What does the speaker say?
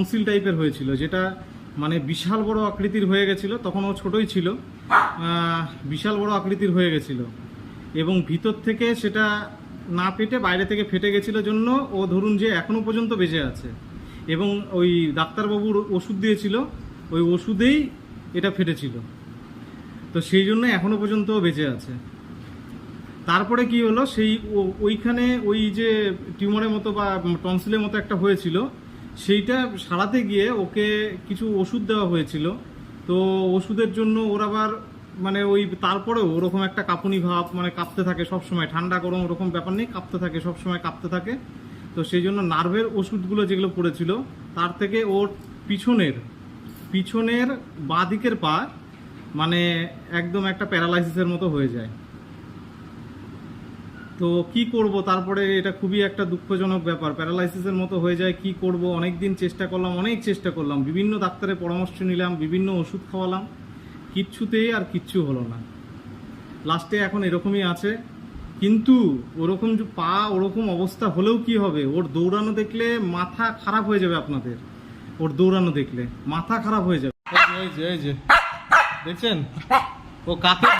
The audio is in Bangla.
টনসিল টাইপের হয়েছিল, যেটা মানে বিশাল বড় আকৃতির হয়ে গেছিল, তখন ও ছোটই ছিল বিশাল বড় আকৃতির হয়ে গেছিল। এবং ভিতর থেকে সেটা না পেটে বাইরে থেকে ফেটে গেছিল জন্য ও ধরুন যে এখনও পর্যন্ত বেঁচে আছে। এবং ওই ডাক্তারবাবুর ওষুধ দিয়েছিল, ওই ওষুধেই এটা ফেটেছিল। তো সেই জন্য এখনও পর্যন্ত বেঁচে আছে। তারপরে কি হলো, সেই ওইখানে ওই যে টিউমারের মতো বা টনসিলের মতো একটা হয়েছিল সেইটা সারাতে গিয়ে ওকে কিছু ওষুধ দেওয়া হয়েছিল। তো ওষুধের জন্য ওর আবার মানে ওই তারপরেও ওরকম একটা কাঁপুনি ভাব মানে কাঁপতে থাকে সব সময় ঠান্ডা, গরম ওরকম ব্যাপার নেই, কাঁপতে থাকে সব সময় কাঁপতে থাকে। তো সেই জন্য নার্ভের ওষুধগুলো যেগুলো পড়েছিল, তার থেকে ওর পিছনের পিছনের বাঁ দিকের পা মানে একদম একটা প্যারালাইসিসের মতো হয়ে যায়। তো কি করব? তারপরে এটা খুবই একটা দুঃখজনক ব্যাপার। প্যারালাইসিসের মতো হয়ে যায়, কি করব? অনেক দিন চেষ্টা করলাম, অনেক চেষ্টা করলাম। বিভিন্ন ডাক্তারের পরামর্শ নিলাম, বিভিন্ন ওষুধ খাওয়ালাম। কিচ্ছুতেই আর কিচ্ছু হলো না। লাস্টে এখন এরকমই আছে। কিন্তু ওরকম পা, ওরকম অবস্থা হলেও কি হবে? ওর দৌড়ানো দেখলে মাথা খারাপ হয়ে যাবে আপনাদের। ওর দৌড়ানো দেখলে মাথা খারাপ হয়ে যাবে। দেখছেন? ও কাকে